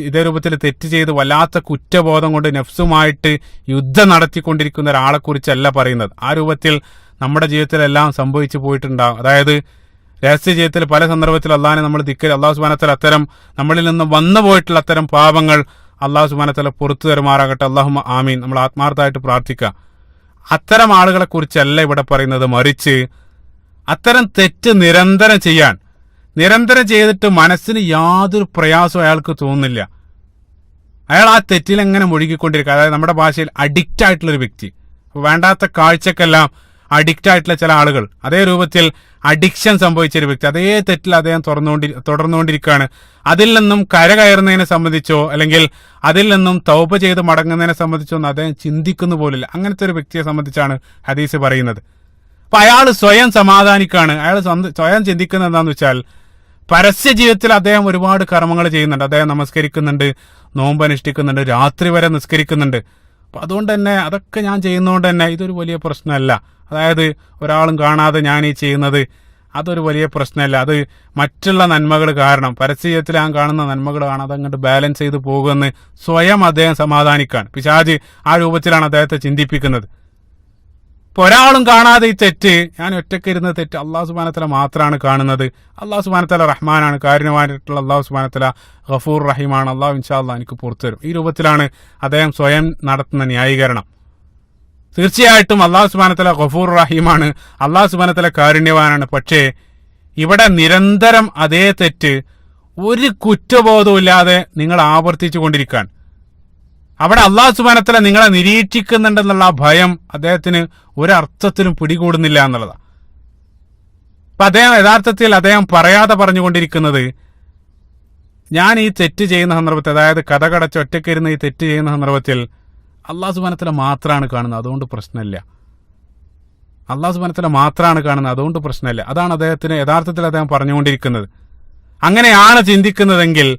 ഇതേ രൂപത്തിൽ തെറ്റ് ചെയ്ത് വല്ലാത്ത കുറ്റബോധം കൊണ്ട് നഫ്സുമായിട്ട് യുദ്ധം നടത്തിക്കൊണ്ടിരിക്കുന്ന ഒരാളെ കുറിച്ചല്ല പറയുന്നത്. ആ രൂപത്തിൽ നമ്മുടെ ജീവിതത്തിലെല്ലാം സംഭവിച്ചു പോയിട്ടുണ്ടാകും അതായത് രഹസ്യ ജീവിതത്തിൽ പല സന്ദർഭത്തിൽ അള്ളാഹിനെ നമ്മൾ ദിക്കൽ അള്ളാഹു സുബാനത്തല അത്തരം നമ്മളിൽ നിന്ന് വന്നു പോയിട്ടുള്ള അത്തരം പാപങ്ങൾ അള്ളാഹു സുബാനത്തല പുറത്തു തരുമാറാകട്ടെ. അള്ളാഹു ആമീൻ. നമ്മൾ ആത്മാർത്ഥമായിട്ട് പ്രാർത്ഥിക്കുക. അത്തരം ആളുകളെ കുറിച്ചല്ല ഇവിടെ പറയുന്നത്. മറിച്ച് അത്തരം തെറ്റ് നിരന്തരം ചെയ്യാൻ നിരന്തരം ചെയ്തിട്ട് മനസ്സിന് യാതൊരു പ്രയാസവും അയാൾക്ക് തോന്നുന്നില്ല. അയാൾ ആ തെറ്റിൽ എങ്ങനെ മുഴുകിക്കൊണ്ടിരിക്കുക? അതായത് നമ്മുടെ ഭാഷയിൽ അഡിക്റ്റ് ആയിട്ടുള്ള ഒരു വ്യക്തി. വേണ്ടാത്ത കാഴ്ചക്കെല്ലാം അഡിക്റ്റ് ആയിട്ടുള്ള ചില ആളുകൾ. അതേ രൂപത്തിൽ അഡിക്ഷൻ സംഭവിച്ച ഒരു വ്യക്തി. അതേ തെറ്റിൽ അദ്ദേഹം തുറന്നുകൊണ്ടി തുടർന്നുകൊണ്ടിരിക്കുകയാണ്. അതിൽ നിന്നും കരകയറുന്നതിനെ സംബന്ധിച്ചോ അല്ലെങ്കിൽ അതിൽ നിന്നും തൗപ ചെയ്ത് മടങ്ങുന്നതിനെ സംബന്ധിച്ചോ ഒന്നും അദ്ദേഹം ചിന്തിക്കുന്നു പോലില്ല. അങ്ങനത്തെ ഒരു വ്യക്തിയെ സംബന്ധിച്ചാണ് ഹദീസ് പറയുന്നത്. അപ്പൊ അയാൾ സ്വയം സമാധാനിക്കുകയാണ്. അയാൾ സ്വയം ചിന്തിക്കുന്നത് എന്താണെന്ന് വെച്ചാൽ പരസ്യ ജീവിതത്തിൽ അദ്ദേഹം ഒരുപാട് കർമ്മങ്ങൾ ചെയ്യുന്നുണ്ട്. അദ്ദേഹം നമസ്കരിക്കുന്നുണ്ട് നോമ്പ് അനുഷ്ഠിക്കുന്നുണ്ട് രാത്രി വരെ നിസ്കരിക്കുന്നുണ്ട്. അപ്പൊ അതുകൊണ്ട് തന്നെ അതൊക്കെ ഞാൻ ചെയ്യുന്നതുകൊണ്ട് തന്നെ ഇതൊരു വലിയ പ്രശ്നമല്ല. അതായത് ഒരാളും കാണാതെ ഞാൻ ഈ ചെയ്യുന്നത് അതൊരു വലിയ പ്രശ്നമല്ല. അത് മറ്റുള്ള നന്മകൾ കാരണം. പരസ്യത്തിൽ ഞാൻ കാണുന്ന നന്മകൾ കാണാം അതങ്ങോട്ട് ബാലൻസ് ചെയ്ത് പോകുമെന്ന് സ്വയം അദ്ദേഹം സമാധാനിക്കാൻ. പിശാജ് ആ രൂപത്തിലാണ് അദ്ദേഹത്തെ ചിന്തിപ്പിക്കുന്നത്. ഒരാളും കാണാതെ ഈ തെറ്റ് ഞാൻ ഒറ്റയ്ക്ക് ഇരുന്ന തെറ്റ് അള്ളാഹു സുബാനത്തല മാത്രമാണ് കാണുന്നത്. അള്ളാഹു സുബാനത്തല റഹ്മാനാണ് കാരുണ്യമായിട്ടുള്ള അള്ളാഹു സുബാനത്തല ഗഫൂർ റഹീമാണ്. അള്ളാഹു ഇൻഷാ അള്ളാഹ് എനിക്ക് പുറത്തു തരും. ഈ രൂപത്തിലാണ് അദ്ദേഹം സ്വയം നടത്തുന്ന ന്യായീകരണം. തീർച്ചയായിട്ടും അള്ളാഹു സുബാനത്തല ഗഫൂർ റഹീമാണ് അള്ളാഹു സുബാനത്തല കാരുണ്യവാനാണ്. പക്ഷേ ഇവിടെ നിരന്തരം അതേ തെറ്റ് ഒരു കുറ്റബോധവും ഇല്ലാതെ നിങ്ങൾ ആവർത്തിച്ചു കൊണ്ടിരിക്കാൻ അവിടെ അള്ളാഹു സുബാനത്തല നിങ്ങളെ നിരീക്ഷിക്കുന്നുണ്ടെന്നുള്ള ഭയം അദ്ദേഹത്തിന് ഒരർത്ഥത്തിലും പിടികൂടുന്നില്ല എന്നുള്ളതാണ് അപ്പൊ അദ്ദേഹം യഥാർത്ഥത്തിൽ അദ്ദേഹം പറയാതെ പറഞ്ഞുകൊണ്ടിരിക്കുന്നത് ഞാൻ ഈ തെറ്റ് ചെയ്യുന്ന സന്ദർഭത്തിൽ അതായത് കഥ കടച്ച് ഒറ്റയ്ക്കിരുന്ന് ഈ തെറ്റ് ചെയ്യുന്ന സന്ദർഭത്തിൽ അള്ളാഹു സുബാനത്തല മാത്രമാണ് കാണുന്നത് അതുകൊണ്ട് പ്രശ്നമില്ല. അള്ളാഹു സുബാനത്തല മാത്രമാണ് കാണുന്നത് അതുകൊണ്ട് പ്രശ്നമില്ല. അതാണ് അദ്ദേഹത്തിന് യഥാർത്ഥത്തിൽ അദ്ദേഹം പറഞ്ഞുകൊണ്ടിരിക്കുന്നത്. അങ്ങനെയാണ് ചിന്തിക്കുന്നതെങ്കിൽ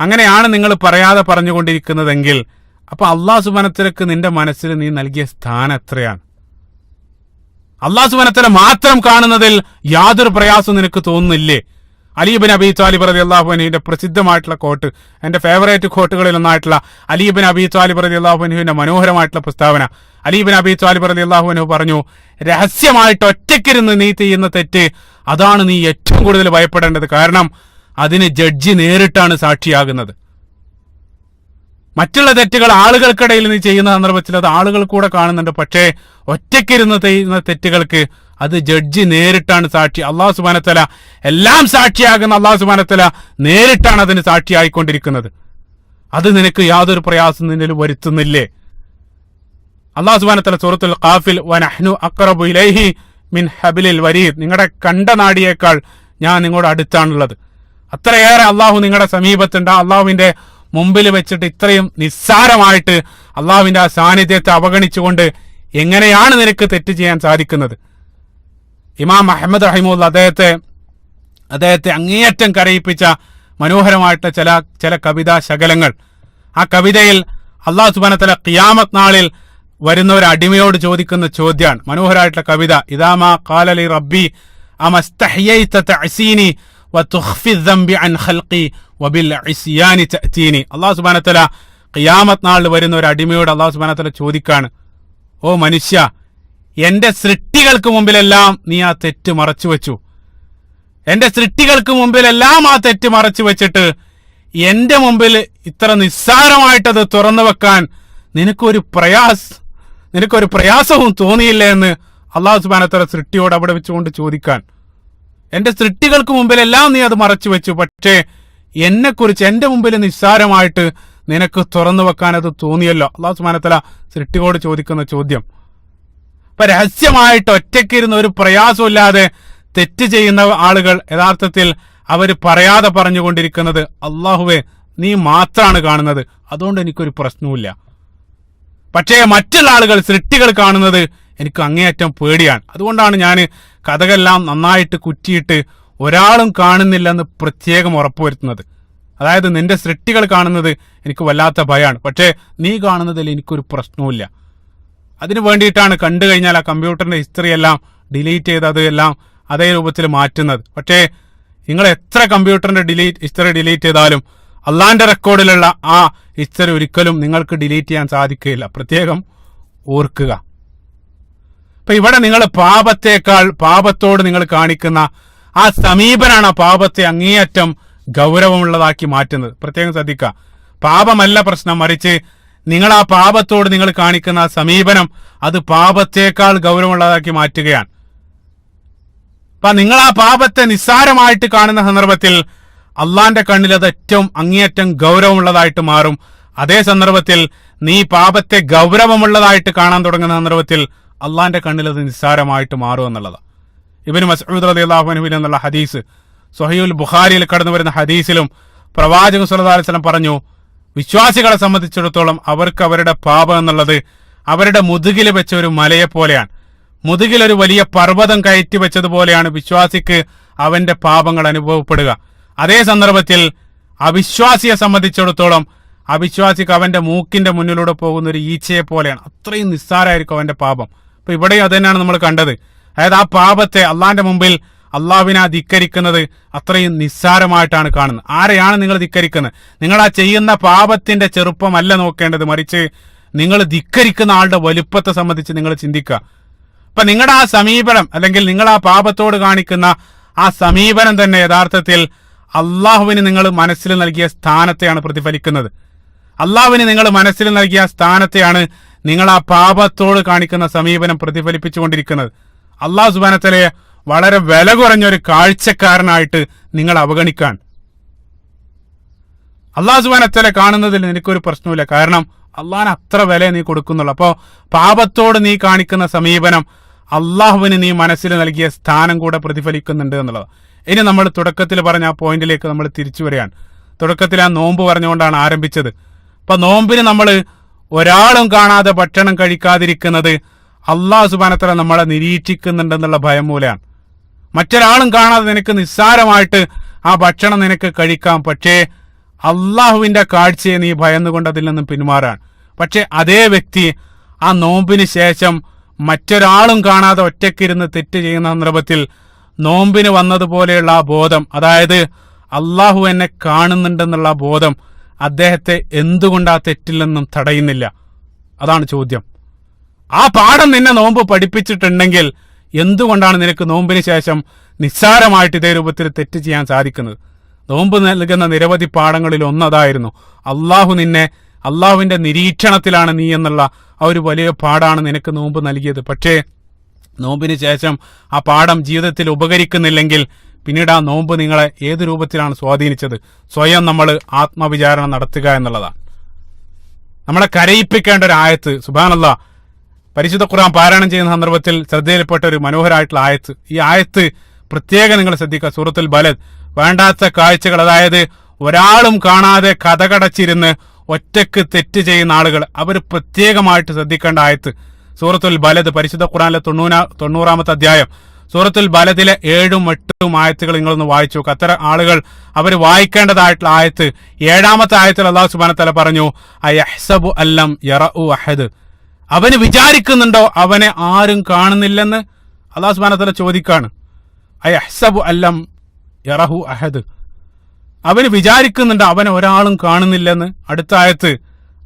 അങ്ങനെയാണ് നിങ്ങൾ പറയാതെ പറഞ്ഞുകൊണ്ടിരിക്കുന്നതെങ്കിൽ അപ്പൊ അള്ളാഹു സുബാനത്തിലേക്ക് നിന്റെ മനസ്സിൽ നീ നൽകിയ സ്ഥാനം എത്രയാണ്? അള്ളാഹു സുബാനത്തിലെ മാത്രം കാണുന്നതിൽ യാതൊരു പ്രയാസവും നിനക്ക് തോന്നുന്നില്ലേ? അലീബിൻ അബി താലിബ് റതി അള്ളാഹുവിന്റെ പ്രസിദ്ധമായിട്ടുള്ള കോട്ട് എന്റെ ഫേവറേറ്റ് കോട്ടുകളിൽ ഒന്നായിട്ടുള്ള അലീബിൻ അബി താലിബ് റതി അള്ളാഹുബനുവിന്റെ മനോഹരമായിട്ടുള്ള പ്രസ്താവന. അലീബിൻ അബി താലിബ് റതി അള്ളാഹുബനു പറഞ്ഞു രഹസ്യമായിട്ട് ഒറ്റയ്ക്കിരുന്ന് നീ ചെയ്യുന്ന തെറ്റ് അതാണ് നീ ഏറ്റവും കൂടുതൽ ഭയപ്പെടേണ്ടത്. കാരണം അതിന് ജഡ്ജി നേരിട്ടാണ് സാക്ഷിയാകുന്നത്. മറ്റുള്ള തെറ്റുകൾ ആളുകൾക്കിടയിൽ നീ ചെയ്യുന്ന സന്ദർഭത്തിൽ അത് ആളുകൾ കൂടെ കാണുന്നുണ്ട്. പക്ഷേ ഒറ്റയ്ക്കിരുന്ന് ചെയ്യുന്ന തെറ്റുകൾക്ക് അത് ജഡ്ജി നേരിട്ടാണ് സാക്ഷി. അള്ളാഹു സുബാനത്തല എല്ലാം സാക്ഷിയാകുന്ന അള്ളാഹു സുബാനത്തല നേരിട്ടാണ് അതിന് സാക്ഷിയായിക്കൊണ്ടിരിക്കുന്നത്. അത് നിനക്ക് യാതൊരു പ്രയാസം നിന്നിൽ വരുത്തുന്നില്ലേ? അള്ളാഹു സുബാനത്തല സൂറത്തുൽ ഖാഫിൽ വനഹ്നു അക്റബു ഇലൈഹി മിൻ ഹബിലിൽ വരീദ്. നിങ്ങളുടെ കണ്ട നാടിയേക്കാൾ ഞാൻ നിങ്ങളുടെ അടുത്താണുള്ളത്. അത്രയേറെ അള്ളാഹു നിങ്ങളുടെ സമീപത്തുണ്ട്. അള്ളാഹുവിന്റെ മുമ്പിൽ വെച്ചിട്ട് ഇത്രയും നിസ്സാരമായിട്ട് അള്ളാഹുവിന്റെ ആ സാന്നിധ്യത്തെ അവഗണിച്ചുകൊണ്ട് എങ്ങനെയാണ് നിനക്ക് തെറ്റ് ചെയ്യാൻ സാധിക്കുന്നത്? ഇമാം അഹമ്മദ് റഹിമുൽ അദ്ദേഹത്തെ അദ്ദേഹത്തെ അങ്ങേയറ്റം കരയിപ്പിച്ച മനോഹരമായിട്ട് ചില ചില കവിതാ ശകലങ്ങൾ. ആ കവിതയിൽ അള്ളാഹു സുബാനത്തല ഖിയാമത്ത് നാളിൽ വരുന്ന ഒരു അടിമയോട് ചോദിക്കുന്ന ചോദ്യമാണ്. മനോഹരമായിട്ടുള്ള കവിത. ഇതാമാ കാലലി റബ്ബി അമസ്തഹ്യൈത തഅസീനി അള്ളാഹു സുബാനത്തല ഖിയാമത്ത് നാളിൽ വരുന്ന ഒരു അടിമയോട് അള്ളാഹു സുബാനത്തല ചോദിക്കാണ് ഓ മനുഷ്യ എന്റെ സൃഷ്ടികൾക്ക് മുമ്പിലെല്ലാം നീ ആ തെറ്റ് മറച്ചു വെച്ചു. എന്റെ സൃഷ്ടികൾക്ക് മുമ്പിലെല്ലാം ആ തെറ്റ് മറച്ചു വെച്ചിട്ട് എന്റെ മുമ്പിൽ ഇത്ര നിസ്സാരമായിട്ടത് തുറന്നു വെക്കാൻ നിനക്കൊരു പ്രയാസ് നിനക്കൊരു പ്രയാസവും തോന്നിയില്ല? എന്ന് അള്ളാഹു സുബാനത്തല സൃഷ്ടിയോട് അവിടെ വെച്ചുകൊണ്ട് ചോദിക്കാൻ. എന്റെ സൃഷ്ടികൾക്ക് മുമ്പിലെല്ലാം നീ അത് മറച്ചു വെച്ചു. പക്ഷേ എന്നെക്കുറിച്ച് എന്റെ മുമ്പിൽ നിസ്സാരമായിട്ട് നിനക്ക് തുറന്നു വെക്കാൻ അത് തോന്നിയല്ലോ. അള്ളാഹു സുബാനത്തല സൃഷ്ടിയോട് ചോദിക്കുന്ന ചോദ്യം. അപ്പൊ രഹസ്യമായിട്ട് ഒറ്റയ്ക്കിരുന്ന് ഒരു പ്രയാസമില്ലാതെ തെറ്റ് ചെയ്യുന്ന ആളുകൾ യഥാർത്ഥത്തിൽ അവർ പറയാതെ പറഞ്ഞുകൊണ്ടിരിക്കുന്നത് അള്ളാഹുവെ നീ മാത്രമാണ് കാണുന്നത്. അതുകൊണ്ട് എനിക്കൊരു പ്രശ്നവുമില്ല. പക്ഷേ മറ്റുള്ള ആളുകൾ സൃഷ്ടികൾ കാണുന്നത് എനിക്ക് അങ്ങേയറ്റം പേടിയാണ്. അതുകൊണ്ടാണ് ഞാൻ കഥകളെല്ലാം നന്നായിട്ട് കുറ്റിയിട്ട് ഒരാളും കാണുന്നില്ലെന്ന് പ്രത്യേകം ഉറപ്പുവരുത്തുന്നത്. അതായത് നിന്റെ സൃഷ്ടികൾ കാണുന്നത് എനിക്ക് വല്ലാത്ത ഭയമാണ് പക്ഷേ നീ കാണുന്നതിൽ എനിക്കൊരു പ്രശ്നവുമില്ല. അതിനു വേണ്ടിയിട്ടാണ് കണ്ടു കഴിഞ്ഞാൽ ആ കമ്പ്യൂട്ടറിന്റെ ഹിസ്റ്ററി എല്ലാം ഡിലീറ്റ് ചെയ്ത് അതെല്ലാം അതേ രൂപത്തിൽ മാറ്റുന്നത്. പക്ഷേ നിങ്ങൾ എത്ര കമ്പ്യൂട്ടറിന്റെ ഡിലീറ്റ് ഹിസ്റ്ററി ഡിലീറ്റ് ചെയ്താലും അള്ളാന്റെ റെക്കോർഡിലുള്ള ആ ഹിസ്റ്ററി ഒരിക്കലും നിങ്ങൾക്ക് ഡിലീറ്റ് ചെയ്യാൻ സാധിക്കുകയില്ല. പ്രത്യേകം ഓർക്കുക. അപ്പൊ ഇവിടെ നിങ്ങൾ പാപത്തേക്കാൾ പാപത്തോട് നിങ്ങൾ കാണിക്കുന്ന ആ സമീപനാണ് ആ പാപത്തെ അങ്ങേയറ്റം ഗൗരവമുള്ളതാക്കി മാറ്റുന്നത്. പ്രത്യേകം ശ്രദ്ധിക്കുക പാപമല്ല പ്രശ്നം. മറിച്ച് നിങ്ങൾ ആ പാപത്തോട് നിങ്ങൾ കാണിക്കുന്ന ആ സമീപനം അത് പാപത്തേക്കാൾ ഗൗരവമുള്ളതാക്കി മാറ്റുകയാണ്. അപ്പൊ നിങ്ങൾ ആ പാപത്തെ നിസ്സാരമായിട്ട് കാണുന്ന സന്ദർഭത്തിൽ അള്ളാന്റെ കണ്ണിൽ അത് ഏറ്റവും അങ്ങേയറ്റം ഗൗരവമുള്ളതായിട്ട് മാറും. അതേ സന്ദർഭത്തിൽ നീ പാപത്തെ ഗൗരവമുള്ളതായിട്ട് കാണാൻ തുടങ്ങുന്ന സന്ദർഭത്തിൽ അള്ളാന്റെ കണ്ണിൽ അത് നിസ്സാരമായിട്ട് മാറും എന്നുള്ളതാണ്. ഇബിന് മസൂദ് അലി അള്ളാഹുനുബിൻ എന്നുള്ള ഹദീസ് സൊഹയുൽ ബുഖാരിയിൽ കടന്നു വരുന്ന ഹദീസിലും പ്രവാചകൻ സല്ലല്ലാഹു അലൈഹി പറഞ്ഞു വിശ്വാസികളെ സംബന്ധിച്ചിടത്തോളം അവർക്ക് അവരുടെ പാപം എന്നുള്ളത് അവരുടെ മുതുകിൽ വെച്ച ഒരു മലയെ പോലെയാണ്. മുതുകിൽ ഒരു വലിയ പർവതം കയറ്റി വെച്ചതുപോലെയാണ് വിശ്വാസിക്ക് അവന്റെ പാപങ്ങൾ അനുഭവപ്പെടുക. അതേ സന്ദർഭത്തിൽ അവിശ്വാസിയെ സംബന്ധിച്ചിടത്തോളം അവിശ്വാസിക്ക് അവന്റെ മൂക്കിന്റെ മുന്നിലൂടെ പോകുന്ന ഒരു ഈച്ചയെ പോലെയാണ്. അത്രയും നിസ്സാരമായിരിക്കും അവന്റെ പാപം. അപ്പൊ ഇവിടെയും അത് തന്നെയാണ് നമ്മൾ കണ്ടത്. അതായത് ആ പാപത്തെ അള്ളാന്റെ മുമ്പിൽ അള്ളാവിനെ ധിക്കരിക്കുന്നത് അത്രയും നിസ്സാരമായിട്ടാണ് കാണുന്നത്. ആരെയാണ് നിങ്ങൾ ധിക്കരിക്കുന്നത്? നിങ്ങൾ ആ ചെയ്യുന്ന പാപത്തിന്റെ ചെറുപ്പമല്ല നോക്കേണ്ടത്. മറിച്ച് നിങ്ങൾ ധിക്കരിക്കുന്ന ആളുടെ വലുപ്പത്തെ സംബന്ധിച്ച് നിങ്ങൾ ചിന്തിക്കുക. അപ്പൊ നിങ്ങളുടെ ആ സമീപനം അല്ലെങ്കിൽ നിങ്ങൾ ആ പാപത്തോട് കാണിക്കുന്ന ആ സമീപനം തന്നെ യഥാർത്ഥത്തിൽ അള്ളാഹുവിന് നിങ്ങൾ മനസ്സിൽ നൽകിയ സ്ഥാനത്തെയാണ് പ്രതിഫലിക്കുന്നത്. അള്ളാഹുവിന് നിങ്ങൾ മനസ്സിൽ നൽകിയ സ്ഥാനത്തെയാണ് നിങ്ങൾ ആ പാപത്തോട് കാണിക്കുന്ന സമീപനം പ്രതിഫലിപ്പിച്ചുകൊണ്ടിരിക്കുന്നത്. അള്ളാഹു സുബാനത്തലെ വളരെ വില കുറഞ്ഞ ഒരു കാഴ്ചക്കാരനായിട്ട് നിങ്ങൾ അവഗണിക്കാൻ. അള്ളാഹു സുബാനത്തല കാണുന്നതിൽ നിനക്കൊരു പ്രശ്നമില്ല കാരണം അള്ളാഹിന് അത്ര വില നീ കൊടുക്കുന്നുള്ളു. അപ്പോ പാപത്തോട് നീ കാണിക്കുന്ന സമീപനം അള്ളാഹുവിന് നീ മനസ്സിൽ നൽകിയ സ്ഥാനം കൂടെ പ്രതിഫലിക്കുന്നുണ്ട് എന്നുള്ളത്. ഇനി നമ്മൾ തുടക്കത്തിൽ പറഞ്ഞ ആ പോയിന്റിലേക്ക് നമ്മൾ തിരിച്ചു വരികയാണ്. തുടക്കത്തിൽ ആ നോമ്പ് പറഞ്ഞുകൊണ്ടാണ് ആരംഭിച്ചത്. അപ്പൊ നോമ്പിന് നമ്മൾ ഒരാളും കാണാതെ ഭക്ഷണം കഴിക്കാതിരിക്കുന്നത് അള്ളാഹു സുബാനത്തല നമ്മളെ നിരീക്ഷിക്കുന്നുണ്ടെന്നുള്ള ഭയം മൂലമാണ്. മറ്റൊരാളും കാണാതെ നിനക്ക് നിസ്സാരമായിട്ട് ആ ഭക്ഷണം നിനക്ക് കഴിക്കാം. പക്ഷേ അള്ളാഹുവിന്റെ കാഴ്ചയെ നീ ഭയന്നുകൊണ്ട് അതിൽ നിന്നും പിന്മാറാൻ പക്ഷെ അതേ വ്യക്തി ആ നോമ്പിന് ശേഷം മറ്റൊരാളും കാണാതെ ഒറ്റയ്ക്കിരുന്ന് തെറ്റ് ചെയ്യുന്ന സന്ദർഭത്തിൽ നോമ്പിന് വന്നതുപോലെയുള്ള ആ ബോധം അതായത് അള്ളാഹു എന്നെ കാണുന്നുണ്ടെന്നുള്ള ബോധം അദ്ദേഹത്തെ എന്തുകൊണ്ട് ആ തെറ്റില്ലെന്നും തടയുന്നില്ല. അതാണ് ചോദ്യം. ആ പാഠം നിന്നെ നോമ്പ് പഠിപ്പിച്ചിട്ടുണ്ടെങ്കിൽ എന്തുകൊണ്ടാണ് നിനക്ക് നോമ്പിന് ശേഷം നിസ്സാരമായിട്ട് ഇതേ രൂപത്തിൽ തെറ്റ് ചെയ്യാൻ സാധിക്കുന്നത്? നോമ്പ് നൽകുന്ന നിരവധി പാഠങ്ങളിൽ ഒന്നതായിരുന്നു. അള്ളാഹു നിന്നെ അള്ളാഹുവിന്റെ നിരീക്ഷണത്തിലാണ് നീ എന്നുള്ള ആ ഒരു വലിയ പാഠാണ് നിനക്ക് നോമ്പ് നൽകിയത്. പക്ഷേ നോമ്പിന് ശേഷം ആ പാഠം ജീവിതത്തിൽ ഉപകരിക്കുന്നില്ലെങ്കിൽ പിന്നീട് ആ നോമ്പ് നിങ്ങളെ ഏത് രൂപത്തിലാണ് സ്വാധീനിച്ചത്? സ്വയം നമ്മൾ ആത്മവിചാരണ നടത്തുക എന്നുള്ളതാണ്. നമ്മളെ കരയിപ്പിക്കേണ്ട ഒരു ആയത്ത് സുബാനല്ല പരിശുദ്ധ ഖുർആൻ പാരായണം ചെയ്യുന്ന സന്ദർഭത്തിൽ ശ്രദ്ധയിൽപ്പെട്ട ഒരു മനോഹരമായിട്ടുള്ള ആയത്ത്. ഈ ആയത്ത് പ്രത്യേകം നിങ്ങൾ ശ്രദ്ധിക്കുക. സൂറത്തുൽ ബലദ് വേണ്ടാത്ത കാഴ്ചകൾ അതായത് ഒരാളും കാണാതെ കഥകടച്ചിരുന്ന് ഒറ്റയ്ക്ക് തെറ്റ് ചെയ്യുന്ന ആളുകൾ അവർ പ്രത്യേകമായിട്ട് ശ്രദ്ധിക്കേണ്ട ആയത്ത്. സൂറത്തുൽ ബലദ് പരിശുദ്ധ ഖുറാനിലെ തൊണ്ണൂറാ തൊണ്ണൂറാമത്തെ അധ്യായം സൂറത്തുൽ ബലത്തിലെ ഏഴും എട്ടും ആയത്തുകൾ നിങ്ങളൊന്ന് വായിച്ചു നോക്കുക അത്തരം ആളുകൾ അവർ വായിക്കേണ്ടതായിട്ടുള്ള ആയത്ത് ഏഴാമത്തെ ആയത്തിൽ അള്ളാഹു സുബാന തല പറഞ്ഞു അയഹ്സബു അല്ലം യറഉ അഹദ്. അവന് വിചാരിക്കുന്നുണ്ടോ അവനെ ആരും കാണുന്നില്ലെന്ന്? അള്ളാഹു സുബാന തല ചോദിക്കാണ് അയഹ്സബു അല്ലം യറഹു അഹദ്. അവന് വിചാരിക്കുന്നുണ്ട് അവനെ ഒരാളും കാണുന്നില്ലെന്ന്? അടുത്ത ആയത്ത്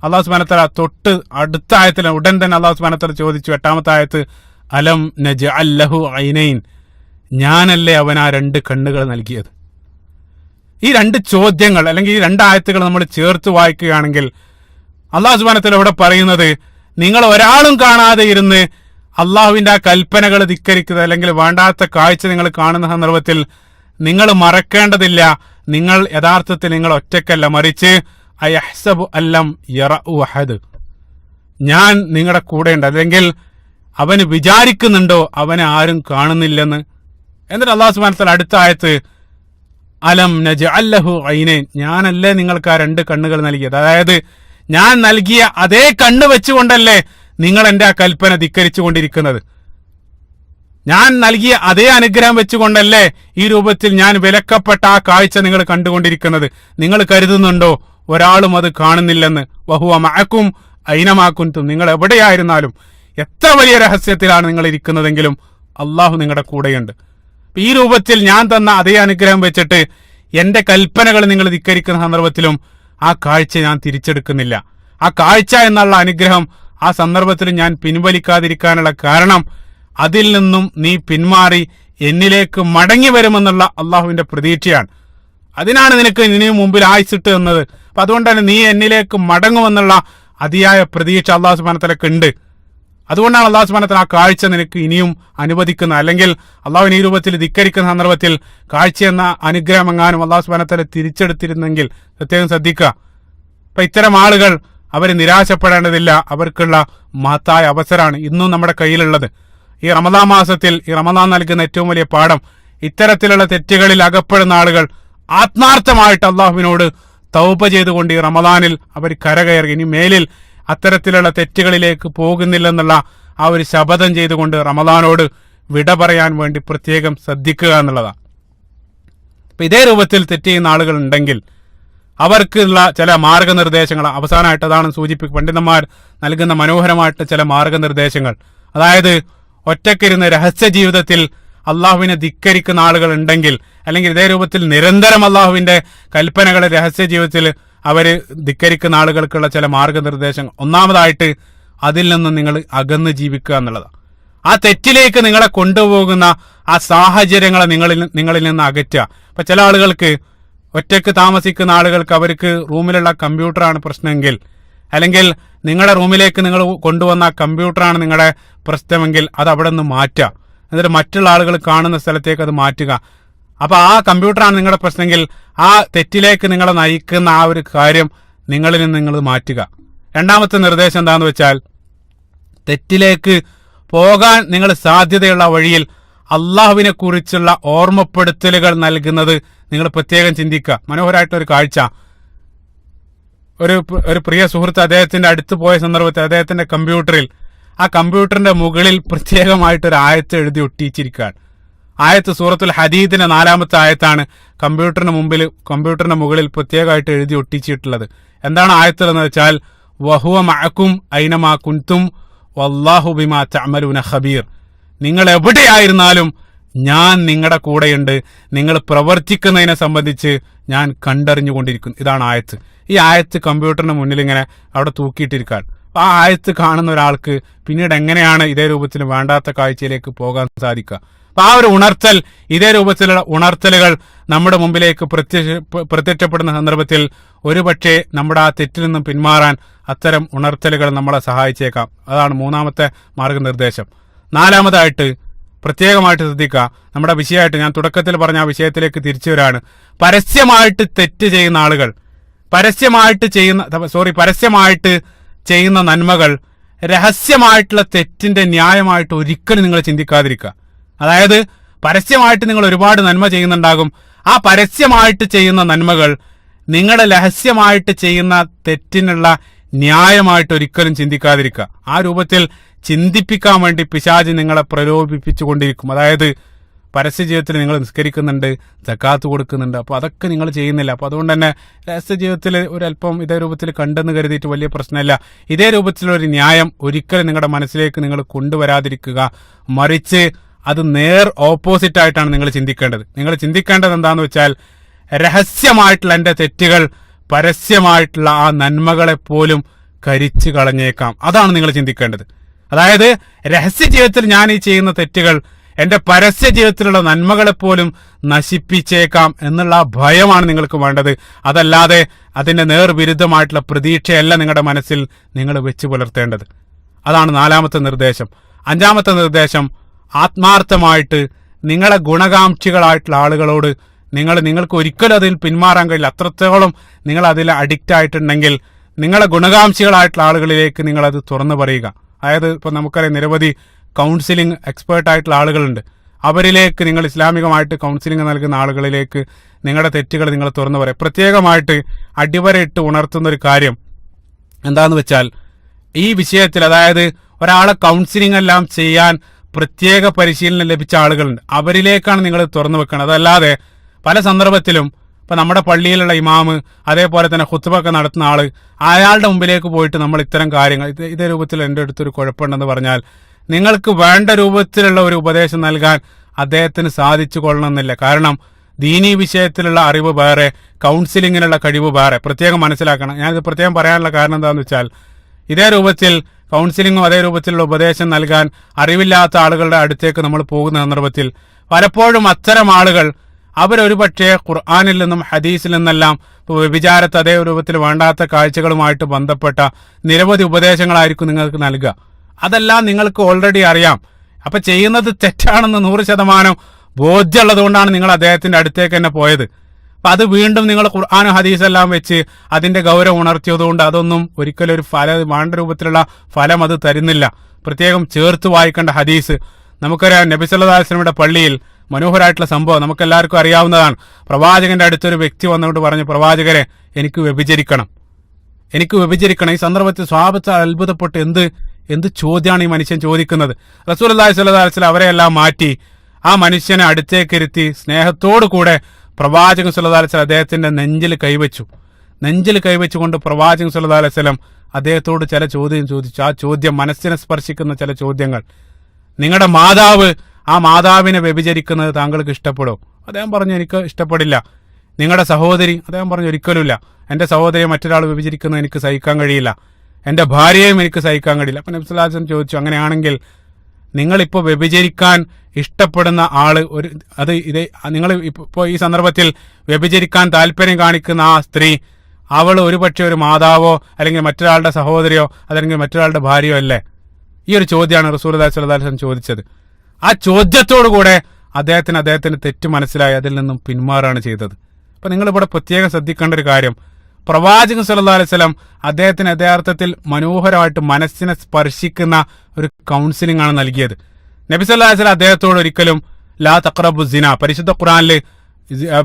അള്ളാഹു സുബാനത്തല തൊട്ട് അടുത്ത ആയത്തിൽ ഉടൻ തന്നെ അള്ളാഹു സുബാനത്തല ചോദിച്ചു എട്ടാമത്തെ ആയത്ത് അലം നജ അല്ലഹു ഐനൈൻ. ഞാനല്ലേ അവൻ ആ രണ്ട് കണ്ണുകൾ നൽകിയത്? ഈ രണ്ട് ചോദ്യങ്ങൾ അല്ലെങ്കിൽ ഈ രണ്ട് ആയത്തുകൾ നമ്മൾ ചേർത്ത് വായിക്കുകയാണെങ്കിൽ അള്ളാഹു സുബാനത്തിൽ ഇവിടെ പറയുന്നത് നിങ്ങൾ ഒരാളും കാണാതെ ഇരുന്ന് അള്ളാഹുവിന്റെ ആ കൽപ്പനകൾ ധിക്കരിക്കുന്നത് അല്ലെങ്കിൽ വേണ്ടാത്ത കാഴ്ച നിങ്ങൾ കാണുന്ന സന്ദർഭത്തിൽ നിങ്ങൾ മറക്കേണ്ടതില്ല. നിങ്ങൾ യഥാർത്ഥത്തിൽ നിങ്ങൾ ഒറ്റക്കല്ല മറിച്ച് അയഹ്സബു അല്ലം യറ ഞാൻ നിങ്ങളുടെ കൂടെയുണ്ട്. അല്ലെങ്കിൽ അവന് വിചാരിക്കുന്നുണ്ടോ അവനെ ആരും കാണുന്നില്ലെന്ന്? എന്നിട്ട് അള്ളാഹു സുബാനത്തൽ അടുത്ത ആയത്ത് അലം നജ അല്ലഹു ഐനെ ഞാനല്ലേ നിങ്ങൾക്ക് ആ രണ്ട് കണ്ണുകൾ നൽകിയത്? അതായത് ഞാൻ നൽകിയ അതേ കണ്ണ് വെച്ചുകൊണ്ടല്ലേ നിങ്ങൾ എന്റെ ആ കൽപ്പന ധിക്കരിച്ചു കൊണ്ടിരിക്കുന്നത് ഞാൻ നൽകിയ അതേ അനുഗ്രഹം വെച്ചുകൊണ്ടല്ലേ ഈ രൂപത്തിൽ ഞാൻ വിലക്കപ്പെട്ട ആ കാഴ്ച നിങ്ങൾ കണ്ടുകൊണ്ടിരിക്കുന്നത്. നിങ്ങൾ കരുതുന്നുണ്ടോ ഒരാളും അത് കാണുന്നില്ലെന്ന്? വഹുവ മഅക്കും ഐനമാക്കും നിങ്ങൾ എവിടെയായിരുന്നാലും എത്ര വലിയ രഹസ്യത്തിലാണ് നിങ്ങൾ ഇരിക്കുന്നതെങ്കിലും അള്ളാഹു നിങ്ങളുടെ കൂടെയുണ്ട്. ഈ രൂപത്തിൽ ഞാൻ തന്ന അതേ അനുഗ്രഹം വെച്ചിട്ട് എന്റെ കൽപ്പനകൾ നിങ്ങൾ ധിക്കരിക്കുന്ന സന്ദർഭത്തിലും ആ കാഴ്ച ഞാൻ തിരിച്ചെടുക്കുന്നില്ല. ആ കാഴ്ച എന്നുള്ള അനുഗ്രഹം ആ സന്ദർഭത്തിൽ ഞാൻ പിൻവലിക്കാതിരിക്കാനുള്ള കാരണം അതിൽ നിന്നും നീ പിന്മാറി എന്നിലേക്ക് മടങ്ങി വരുമെന്നുള്ള അള്ളാഹുവിന്റെ പ്രതീക്ഷയാണ്. അതിനാണ് നിനക്ക് ഇനിയും മുമ്പിൽ ആയിച്ചിട്ട് എന്നത് അപ്പൊ അതുകൊണ്ട് തന്നെ നീ എന്നിലേക്ക് മടങ്ങുമെന്നുള്ള അതിയായ പ്രതീക്ഷ അള്ളാഹു സുബാനത്തിലൊക്കെ ഉണ്ട്. അതുകൊണ്ടാണ് അള്ളാഹു സുബാനത്തിന് ആ കാഴ്ച നിനക്ക് ഇനിയും അനുവദിക്കുന്നത്. അല്ലെങ്കിൽ അള്ളാഹുവിന് ഈ രൂപത്തിൽ ധിക്കരിക്കുന്ന സന്ദർഭത്തിൽ കാഴ്ച എന്ന അനുഗ്രഹം എങ്ങാനും അള്ളാഹു സുബാനത്തല തിരിച്ചെടുത്തിരുന്നെങ്കിൽ പ്രത്യേകം ശ്രദ്ധിക്കുക. അപ്പൊ ഇത്തരം ആളുകൾ അവർ നിരാശപ്പെടേണ്ടതില്ല. അവർക്കുള്ള മഹത്തായ അവസരമാണ് ഇന്നും നമ്മുടെ കയ്യിലുള്ളത്. ഈ റമദാ മാസത്തിൽ ഈ റമദാൻ നൽകുന്ന ഏറ്റവും വലിയ പാഠം ഇത്തരത്തിലുള്ള തെറ്റുകളിൽ അകപ്പെടുന്ന ആളുകൾ ആത്മാർത്ഥമായിട്ട് അള്ളാഹുവിനോട് തൗപ ചെയ്തുകൊണ്ട് ഈ റമദാനിൽ അവർ കരകയറി ഇനി മേലിൽ അത്തരത്തിലുള്ള തെറ്റുകളിലേക്ക് പോകുന്നില്ലെന്നുള്ള ആ ഒരു ശപഥം ചെയ്തുകൊണ്ട് റമദാനോട് വിട പറയാൻ വേണ്ടി പ്രത്യേകം ശ്രദ്ധിക്കുക എന്നുള്ളതാണ്. അപ്പം ഇതേ രൂപത്തിൽ തെറ്റ് ചെയ്യുന്ന ആളുകൾ ഉണ്ടെങ്കിൽ അവർക്കുള്ള ചില മാർഗനിർദ്ദേശങ്ങൾ അവസാനമായിട്ട് അതാണ് സൂചിപ്പി പണ്ഡിതന്മാർ നൽകുന്ന മനോഹരമായിട്ട് ചില മാർഗനിർദ്ദേശങ്ങൾ. അതായത് ഒറ്റക്കിരുന്ന് രഹസ്യ ജീവിതത്തിൽ അള്ളാഹുവിനെ ധിക്കരിക്കുന്ന ആളുകൾ ഉണ്ടെങ്കിൽ അല്ലെങ്കിൽ ഇതേ രൂപത്തിൽ നിരന്തരം അള്ളാഹുവിന്റെ കൽപ്പനകളെ രഹസ്യ ജീവിതത്തിൽ അവർ ധിക്കരിക്കുന്ന ആളുകൾക്കുള്ള ചില മാർഗനിർദ്ദേശങ്ങൾ. ഒന്നാമതായിട്ട് അതിൽ നിന്ന് നിങ്ങൾ അകന്ന് ജീവിക്കുക എന്നുള്ളതാണ്. ആ തെറ്റിലേക്ക് നിങ്ങളെ കൊണ്ടുപോകുന്ന ആ സാഹചര്യങ്ങളെ നിങ്ങളിൽ നിങ്ങളിൽ നിന്ന് അകറ്റുക. അപ്പൊ ചില ആളുകൾക്ക് ഒറ്റയ്ക്ക് താമസിക്കുന്ന ആളുകൾക്ക് അവർക്ക് റൂമിലുള്ള കമ്പ്യൂട്ടറാണ് പ്രശ്നമെങ്കിൽ അല്ലെങ്കിൽ നിങ്ങളുടെ റൂമിലേക്ക് നിങ്ങൾ കൊണ്ടുവന്ന കമ്പ്യൂട്ടറാണ് നിങ്ങളുടെ പ്രശ്നമെങ്കിൽ അത് അവിടെ നിന്ന് മാറ്റുക. എന്നിട്ട് മറ്റുള്ള ആളുകൾ കാണുന്ന സ്ഥലത്തേക്ക് അത് മാറ്റുക. അപ്പൊ ആ കമ്പ്യൂട്ടറാണ് നിങ്ങളുടെ പ്രശ്നമെങ്കിൽ ആ തെറ്റിലേക്ക് നിങ്ങളെ നയിക്കുന്ന ആ ഒരു കാര്യം നിങ്ങളിൽ നിന്ന് നിങ്ങൾ മാറ്റുക. രണ്ടാമത്തെ നിർദ്ദേശം എന്താണെന്ന് വെച്ചാൽ തെറ്റിലേക്ക് പോകാൻ നിങ്ങൾ സാധ്യതയുള്ള വഴിയിൽ അള്ളാഹുവിനെ കുറിച്ചുള്ള ഓർമ്മപ്പെടുത്തലുകൾ നൽകുന്നത് നിങ്ങൾ പ്രത്യേകം ചിന്തിക്കുക. മനോഹരമായിട്ടൊരു കാഴ്ച. ഒരു ഒരു പ്രിയ സുഹൃത്ത് അദ്ദേഹത്തിന്റെ അടുത്ത് പോയ സന്ദർഭത്തിൽ അദ്ദേഹത്തിന്റെ കമ്പ്യൂട്ടറിൽ ആ കമ്പ്യൂട്ടറിന്റെ മുകളിൽ പ്രത്യേകമായിട്ടൊരു ആയത്ത് എഴുതി ഒട്ടിച്ചിരിക്കുകയാണ്. ആയത്ത് സൂറത്തുൽ ഹദീദിന്റെ നാലാമത്തെ ആയത്താണ് കമ്പ്യൂട്ടറിന് മുമ്പിൽ കമ്പ്യൂട്ടറിന്റെ മുകളിൽ പ്രത്യേകമായിട്ട് എഴുതി ഒട്ടിച്ചിട്ടുള്ളത്. എന്താണ് ആയത്ത് എന്ന് വെച്ചാൽ വഹുവ മഴക്കും ഐനമാ കുൻതും വല്ലാഹു ബിമാ തഅമലൂന ഖബീർ. നിങ്ങൾ എവിടെയായിരുന്നാലും ഞാൻ നിങ്ങളുടെ കൂടെയുണ്ട്. നിങ്ങൾ പ്രവർത്തിക്കുന്നതിനെ സംബന്ധിച്ച് ഞാൻ കണ്ടറിഞ്ഞുകൊണ്ടിരിക്കുന്നു. ഇതാണ് ആയത്ത്. ഈ ആയത്ത് കമ്പ്യൂട്ടറിന് മുന്നിൽ ഇങ്ങനെ അവിടെ തൂക്കിയിട്ടിരിക്കാൻ ആ ആയത്ത് കാണുന്ന ഒരാൾക്ക് പിന്നീട് എങ്ങനെയാണ് ഇതേ രൂപത്തിൽ വേണ്ടാത്ത കാഴ്ചയിലേക്ക് പോകാൻ സാധിക്കുക? അപ്പൊ ആ ഒരു ഉണർത്തൽ ഇതേ രൂപത്തിലുള്ള ഉണർത്തലുകൾ നമ്മുടെ മുമ്പിലേക്ക് പ്രത്യക്ഷ പ്രത്യക്ഷപ്പെടുന്ന സന്ദർഭത്തിൽ ഒരുപക്ഷെ നമ്മുടെ ആ തെറ്റിൽ നിന്നും പിന്മാറാൻ അത്തരം ഉണർത്തലുകൾ നമ്മളെ സഹായിച്ചേക്കാം. അതാണ് മൂന്നാമത്തെ മാർഗനിർദ്ദേശം. നാലാമതായിട്ട് പ്രത്യേകമായിട്ട് ശ്രദ്ധിക്കുക. നമ്മുടെ വിഷയമായിട്ട് ഞാൻ തുടക്കത്തിൽ പറഞ്ഞ ആ വിഷയത്തിലേക്ക് തിരിച്ചു വരാണ്. പരസ്യമായിട്ട് തെറ്റ് ചെയ്യുന്ന ആളുകൾ പരസ്യമായിട്ട് ചെയ്യുന്ന സോറി പരസ്യമായിട്ട് ചെയ്യുന്ന നന്മകൾ രഹസ്യമായിട്ടുള്ള തെറ്റിന്റെ ന്യായമായിട്ട് ഒരിക്കലും നിങ്ങൾ ചിന്തിക്കാതിരിക്കുക. അതായത് പരസ്യമായിട്ട് നിങ്ങൾ ഒരുപാട് നന്മ ചെയ്യുന്നുണ്ടാകും. ആ പരസ്യമായിട്ട് ചെയ്യുന്ന നന്മകൾ നിങ്ങളുടെ രഹസ്യമായിട്ട് ചെയ്യുന്ന തെറ്റിനുള്ള ന്യായമായിട്ട് ഒരിക്കലും ചിന്തിക്കാതിരിക്കുക. ആ രൂപത്തിൽ ചിന്തിപ്പിക്കാൻ വേണ്ടി പിശാജ് നിങ്ങളെ പ്രലോഭിപ്പിച്ചുകൊണ്ടിരിക്കും. അതായത് പരസ്യ ജീവിതത്തിൽ നിങ്ങൾ നിസ്കരിക്കുന്നുണ്ട് ജക്കാത്ത് കൊടുക്കുന്നുണ്ട് അപ്പോൾ അതൊക്കെ നിങ്ങൾ ചെയ്യുന്നില്ല. അപ്പോൾ അതുകൊണ്ട് തന്നെ രഹസ്യ ജീവിതത്തിൽ ഒരല്പം ഇതേ രൂപത്തിൽ കണ്ടെന്ന് കരുതിയിട്ട് വലിയ പ്രശ്നമില്ല. ഇതേ രൂപത്തിലൊരു ന്യായം ഒരിക്കലും നിങ്ങളുടെ മനസ്സിലേക്ക് നിങ്ങൾ കൊണ്ടുവരാതിരിക്കുക. മറിച്ച് അത് നേർ ഓപ്പോസിറ്റ് ആയിട്ടാണ് നിങ്ങൾ ചിന്തിക്കേണ്ടത്. നിങ്ങൾ ചിന്തിക്കേണ്ടത് എന്താണെന്ന് വെച്ചാൽ രഹസ്യമായിട്ടുള്ള എന്റെ തെറ്റുകൾ പരസ്യമായിട്ടുള്ള ആ നന്മകളെ പോലും കരിച്ചു കളഞ്ഞേക്കാം. അതാണ് നിങ്ങൾ ചിന്തിക്കേണ്ടത്. അതായത് രഹസ്യ ജീവിതത്തിൽ ഞാൻ ഈ ചെയ്യുന്ന തെറ്റുകൾ എന്റെ പരസ്യ ജീവിതത്തിലുള്ള നന്മകളെ പോലും നശിപ്പിച്ചേക്കാം എന്നുള്ള ഭയമാണ് നിങ്ങൾക്ക് വേണ്ടത്. അതല്ലാതെ അതിന്റെ നേർവിരുദ്ധമായിട്ടുള്ള പ്രതീക്ഷയല്ല നിങ്ങളുടെ മനസ്സിൽ നിങ്ങൾ വെച്ചു പുലർത്തേണ്ടത്. അതാണ് നാലാമത്തെ നിർദ്ദേശം. അഞ്ചാമത്തെ നിർദ്ദേശം ആത്മാർത്ഥമായിട്ട് നിങ്ങളെ ഗുണകാംക്ഷികളായിട്ടുള്ള ആളുകളോട് നിങ്ങൾ നിങ്ങൾക്ക് ഒരിക്കലും അതിൽ പിന്മാറാൻ കഴിയില്ല. അത്രത്തോളം നിങ്ങൾ അതിൽ അഡിക്റ്റ് ആയിട്ടുണ്ടെങ്കിൽ നിങ്ങളെ ഗുണകാംക്ഷികളായിട്ടുള്ള ആളുകളിലേക്ക് നിങ്ങൾ അത് തുറന്നു പറയുക. അതായത് ഇപ്പോൾ നമുക്കറിയാം നിരവധി കൗൺസിലിംഗ് എക്സ്പേർട്ട് ആയിട്ടുള്ള ആളുകളുണ്ട്. അവരിലേക്ക് നിങ്ങൾ ഇസ്ലാമികമായിട്ട് കൗൺസിലിംഗ് നൽകുന്ന ആളുകളിലേക്ക് നിങ്ങളുടെ തെറ്റുകൾ നിങ്ങൾ തുറന്നു പറയാം പ്രത്യേകമായിട്ട് അടിവരയിട്ട് ഉണർത്തുന്ന ഒരു കാര്യം എന്താണെന്ന് വെച്ചാൽ ഈ വിഷയത്തിൽ അതായത് ഒരാളെ കൗൺസിലിംഗ് എല്ലാം ചെയ്യാൻ പ്രത്യേക പരിശീലനം ലഭിച്ച ആളുകളുണ്ട്. അവരിലേക്കാണ് നിങ്ങൾ തുറന്നു വെക്കുന്നത് അതല്ലാതെ പല സന്ദർഭത്തിലും ഇപ്പൊ നമ്മുടെ പള്ളിയിലുള്ള ഇമാമ് അതേപോലെ തന്നെ ഹുത്തുബൊക്കെ നടത്തുന്ന ആൾ അയാളുടെ മുമ്പിലേക്ക് പോയിട്ട് നമ്മൾ ഇത്തരം കാര്യങ്ങൾ ഇത് ഇതേ രൂപത്തിൽ എന്റെ അടുത്തൊരു കുഴപ്പമുണ്ടെന്ന് പറഞ്ഞാൽ നിങ്ങൾക്ക് വേണ്ട രൂപത്തിലുള്ള ഒരു ഉപദേശം നൽകാൻ അദ്ദേഹത്തിന് സാധിച്ചു കൊള്ളണമെന്നില്ല. കാരണം ദീനീ വിഷയത്തിലുള്ള അറിവ് വേറെ കൗൺസിലിങ്ങിനുള്ള കഴിവ് വേറെ. പ്രത്യേകം മനസ്സിലാക്കണം. ഞാനിത് പ്രത്യേകം പറയാനുള്ള കാരണം എന്താണെന്ന് വെച്ചാൽ ഇതേ രൂപത്തിൽ കൗൺസിലിങ്ങും അതേ രൂപത്തിലുള്ള ഉപദേശം നൽകാൻ അറിവില്ലാത്ത ആളുകളുടെ അടുത്തേക്ക് നമ്മൾ പോകുന്ന സന്ദർഭത്തിൽ പലപ്പോഴും അത്തരം ആളുകൾ അവരൊരു പക്ഷേ ഖുർആാനിൽ നിന്നും ഹദീസിൽ നിന്നെല്ലാം വ്യഭിചാരത്തെ അതേ രൂപത്തിൽ വേണ്ടാത്ത കാഴ്ചകളുമായിട്ട് ബന്ധപ്പെട്ട നിരവധി ഉപദേശങ്ങളായിരിക്കും നിങ്ങൾക്ക് നൽകുക. അതെല്ലാം നിങ്ങൾക്ക് ഓൾറെഡി അറിയാം. അപ്പൊ ചെയ്യുന്നത് തെറ്റാണെന്ന് നൂറ് ശതമാനം ബോധ്യമുള്ളതുകൊണ്ടാണ് നിങ്ങൾ അദ്ദേഹത്തിന്റെ അടുത്തേക്ക് തന്നെ പോയത്. അപ്പൊ അത് വീണ്ടും നിങ്ങൾ ഖുർആാനും ഹദീസെല്ലാം വെച്ച് അതിന്റെ ഗൗരവം ഉണർത്തിയതുകൊണ്ട് അതൊന്നും ഒരിക്കലും ഒരു ഫല വേണ്ട രൂപത്തിലുള്ള ഫലം അത് തരുന്നില്ല. പ്രത്യേകം ചേർത്ത് വായിക്കേണ്ട ഹദീസ്. നമുക്കറിയാം നബി വസല്ലമയുടെ പള്ളിയിൽ മനോഹരമായിട്ടുള്ള സംഭവം നമുക്കെല്ലാവർക്കും അറിയാവുന്നതാണ്. പ്രവാചകന്റെ അടുത്തൊരു വ്യക്തി വന്നുകൊണ്ട് പറഞ്ഞു പ്രവാചകരെ എനിക്ക് വ്യഭിചരിക്കണം. എനിക്ക് വ്യഭിചരിക്കണം. ഈ സന്ദർഭത്തിൽ സ്വാപത്തെ അത്ഭുതപ്പെട്ട് എന്ത് എന്ത് ചോദ്യമാണ് ഈ മനുഷ്യൻ ചോദിക്കുന്നത്? റസൂൽ അള്ളാഹി സ്വല്ലാ വസ്ലം അവരെയെല്ലാം മാറ്റി ആ മനുഷ്യനെ അടുത്തേക്കിരുത്തി സ്നേഹത്തോടു കൂടെ പ്രവാചകൻ സുല്ലാ അലൈഹി അദ്ദേഹത്തിന്റെ നെഞ്ചിൽ കൈവച്ചു. നെഞ്ചിൽ കൈവച്ചുകൊണ്ട് പ്രവാചകൻ സുല്ലാ അലൈഹി സ്വലം അദ്ദേഹത്തോട് ചില ചോദ്യം ചോദിച്ചു. ആ ചോദ്യം മനസ്സിനെ സ്പർശിക്കുന്ന ചില ചോദ്യങ്ങൾ. നിങ്ങളുടെ മാതാവ് ആ മാതാവിനെ വ്യഭിചരിക്കുന്നത് താങ്കൾക്ക് ഇഷ്ടപ്പെടുമോ അദ്ദേഹം പറഞ്ഞു എനിക്ക് ഇഷ്ടപ്പെടില്ല. നിങ്ങളുടെ സഹോദരി അദ്ദേഹം പറഞ്ഞു ഒരിക്കലുമില്ല. എന്റെ സഹോദരിയെ മറ്റൊരാൾ വിഭജിക്കുന്നത് എനിക്ക് സഹിക്കാൻ കഴിയില്ല. എന്റെ ഭാര്യയും എനിക്ക് സഹിക്കാൻ കഴിയില്ല. അപ്പൊ നബ്സുല്ലാസൻ ചോദിച്ചു അങ്ങനെയാണെങ്കിൽ നിങ്ങളിപ്പോൾ വ്യഭിചരിക്കാൻ ഇഷ്ടപ്പെടുന്ന ആൾ ഒരു അത് ഇത് നിങ്ങൾ ഇപ്പോൾ ഈ സന്ദർഭത്തിൽ വ്യഭിചരിക്കാൻ താല്പര്യം കാണിക്കുന്ന ആ സ്ത്രീ അവൾ ഒരുപക്ഷെ ഒരു മാതാവോ അല്ലെങ്കിൽ മറ്റൊരാളുടെ സഹോദരിയോ അല്ലെങ്കിൽ മറ്റൊരാളുടെ ഭാര്യയോ അല്ലേ? ഈ ഒരു ചോദ്യമാണ് റസൂൽ അലൈഹി ചോദിച്ചത്. ആ ചോദ്യത്തോടു കൂടെ അദ്ദേഹത്തിന് അദ്ദേഹത്തിന് തെറ്റ് മനസ്സിലായി അതിൽ നിന്നും പിന്മാറാണ് ചെയ്തത്. അപ്പം നിങ്ങളിവിടെ പ്രത്യേകം ശ്രദ്ധിക്കേണ്ട ഒരു കാര്യം. പ്രവാചകൻ സല്ലു അലൈഹി വസല്ലം അദ്ദേഹത്തിന് യഥാർത്ഥത്തിൽ മനോഹരമായിട്ട് മനസ്സിനെ സ്പർശിക്കുന്ന ഒരു കൗൺസിലിംഗ് ആണ് നൽകിയത്. നബി സല്ലല്ലാഹു അലൈഹി വസല്ലം അദ്ദേഹത്തോട് ഒരിക്കലും ലാ തക്രബു സിന പരിശുദ്ധ ഖുറാനിൽ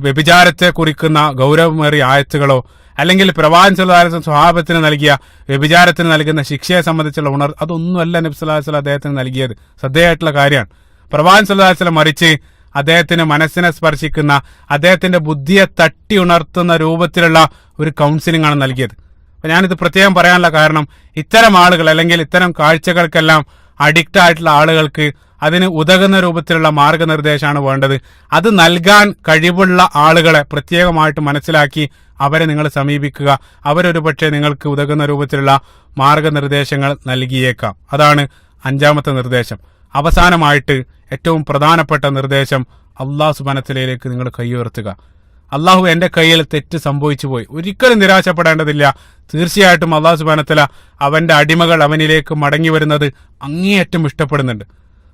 വ്യഭിചാരത്തെ കുറിക്കുന്ന ഗൗരവമേറിയ ആയത്തുകളോ അല്ലെങ്കിൽ പ്രവാചകൻ സല്ലല്ലാഹു സ്വഭാവത്തിന് നൽകിയ വ്യഭിചാരത്തിന് നൽകുന്ന ശിക്ഷയെ സംബന്ധിച്ചുള്ള ഉണർ അതൊന്നുമല്ല നബി വസല്ലം അദ്ദേഹത്തിന് നൽകിയത്. ശ്രദ്ധേയമായിട്ടുള്ള കാര്യമാണ്. അലൈഹി വസല്ലം മറിച്ച് അദ്ദേഹത്തിന് മനസ്സിനെ സ്പർശിക്കുന്ന അദ്ദേഹത്തിന്റെ ബുദ്ധിയെ തട്ടി ഉണർത്തുന്ന രൂപത്തിലുള്ള ഒരു കൗൺസിലിംഗ് ആണ് നൽകിയത്. അപ്പൊ ഞാനിത് പ്രത്യേകം പറയാനുള്ള കാരണം ഇത്തരം ആളുകൾ അല്ലെങ്കിൽ ഇത്തരം കാഴ്ചകൾക്കെല്ലാം അഡിക്റ്റ് ആയിട്ടുള്ള ആളുകൾക്ക് അതിന് ഉതകുന്ന രൂപത്തിലുള്ള മാർഗനിർദ്ദേശമാണ് വേണ്ടത്. അത് നൽകാൻ കഴിവുള്ള ആളുകളെ പ്രത്യേകമായിട്ട് മനസ്സിലാക്കി അവരെ നിങ്ങൾ സമീപിക്കുക. അവരൊരു പക്ഷേ നിങ്ങൾക്ക് ഉതകുന്ന രൂപത്തിലുള്ള മാർഗനിർദ്ദേശങ്ങൾ നൽകിയേക്കാം. അതാണ് അഞ്ചാമത്തെ നിർദ്ദേശം. അവസാനമായിട്ട് ഏറ്റവും പ്രധാനപ്പെട്ട നിർദ്ദേശം അള്ളാഹു സുബനത്തിലേക്ക് നിങ്ങൾ കൈയുയർത്തുക. അള്ളാഹു എന്റെ കയ്യിൽ തെറ്റ് സംഭവിച്ചു പോയി. ഒരിക്കലും നിരാശപ്പെടേണ്ടതില്ല. തീർച്ചയായിട്ടും അള്ളാഹു സുബാനത്തല അവന്റെ അടിമകൾ അവനിലേക്ക് മടങ്ങി വരുന്നത് അങ്ങേയറ്റം ഇഷ്ടപ്പെടുന്നുണ്ട്.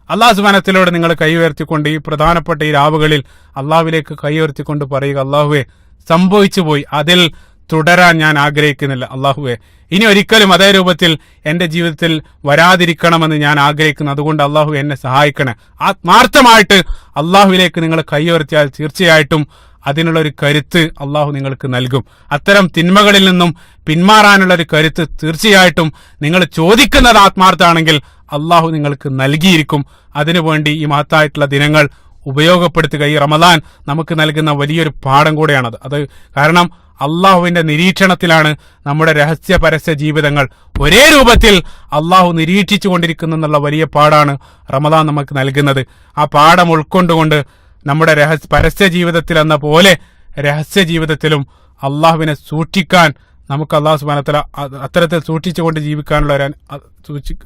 അള്ളാഹു സുബാനത്തിലൂടെ നിങ്ങൾ കൈ ഉയർത്തിക്കൊണ്ട് ഈ പ്രധാനപ്പെട്ട ഈ രാവുകളിൽ അള്ളാഹുവിലേക്ക് കൈ ഉയർത്തിക്കൊണ്ട് പറയുക അള്ളാഹുവെ സംഭവിച്ചു പോയി. അതിൽ തുടരാൻ ഞാൻ ആഗ്രഹിക്കുന്നില്ല. അള്ളാഹുവെ ഇനി ഒരിക്കലും അതേ രൂപത്തിൽ എന്റെ ജീവിതത്തിൽ വരാതിരിക്കണമെന്ന് ഞാൻ ആഗ്രഹിക്കുന്നു. അതുകൊണ്ട് അള്ളാഹു എന്നെ സഹായിക്കണേ. ആത്മാർത്ഥമായിട്ട് അള്ളാഹുവിലേക്ക് നിങ്ങൾ കൈയുയർത്തിയാൽ തീർച്ചയായിട്ടും അതിനുള്ള ഒരു കരുത്ത് അള്ളാഹു നിങ്ങൾക്ക് നൽകും. അത്തരം തിന്മകളിൽ നിന്നും പിന്മാറാനുള്ള ഒരു കരുത്ത് തീർച്ചയായിട്ടും നിങ്ങൾ ചോദിക്കുന്നത് ആത്മാർത്ഥമാണെങ്കിൽ അള്ളാഹു നിങ്ങൾക്ക് നൽകിയിരിക്കും. അതിനുവേണ്ടി ഈ മഹത്തായിട്ടുള്ള ദിനങ്ങൾ ഉപയോഗപ്പെടുത്തുക. ഈ റമദാൻ നമുക്ക് നൽകുന്ന വലിയൊരു പാഠം കൂടെയാണത്. അത് കാരണം അള്ളാഹുവിന്റെ നിരീക്ഷണത്തിലാണ് നമ്മുടെ രഹസ്യ പരസ്യ ജീവിതങ്ങൾ ഒരേ രൂപത്തിൽ അള്ളാഹു നിരീക്ഷിച്ചു കൊണ്ടിരിക്കുന്നു എന്നുള്ള വലിയ പാടാണ് റമദാൻ നമുക്ക് നൽകുന്നത്. ആ പാഠം ഉൾക്കൊണ്ടുകൊണ്ട് നമ്മുടെ രഹസ്യ പരസ്യ ജീവിതത്തിൽ എന്ന പോലെ രഹസ്യ ജീവിതത്തിലും അള്ളാഹുവിനെ സൂക്ഷിക്കാൻ നമുക്ക് അള്ളാഹു സുബാനത്തല അത്തരത്തിൽ സൂക്ഷിച്ചുകൊണ്ട് ജീവിക്കാനുള്ള ഒരു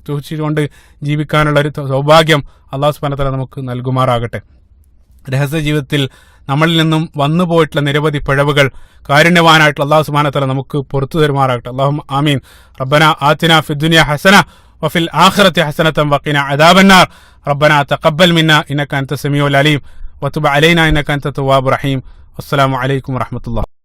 സൂക്ഷിച്ചുകൊണ്ട് ജീവിക്കാനുള്ള ഒരു സൗഭാഗ്യം അള്ളാഹു സുബാനത്തല നമുക്ക് നൽകുമാറാകട്ടെ രഹസ്യ ജീവിതത്തിൽ നമ്മളിൽ നിന്നും വന്നു പോയിട്ടുള്ള നിരവധി പിഴവുകൾ കാരുണ്യവാനായിട്ടുള്ള അള്ളാഹു സുബാനത്തല നമുക്ക് പുറത്തു തരുമാറാകട്ടെ അള്ളാഹു ആമീൻ റബ്ബന ആത്തിന ഫിദ്ദുനിയ ഹസന وفي الآخرة حسنة وقنا عذاب النار ربنا تقبل منا إنك أنت السميع العليم وتب علينا إنك أنت التواب الرحيم والسلام عليكم ورحمة الله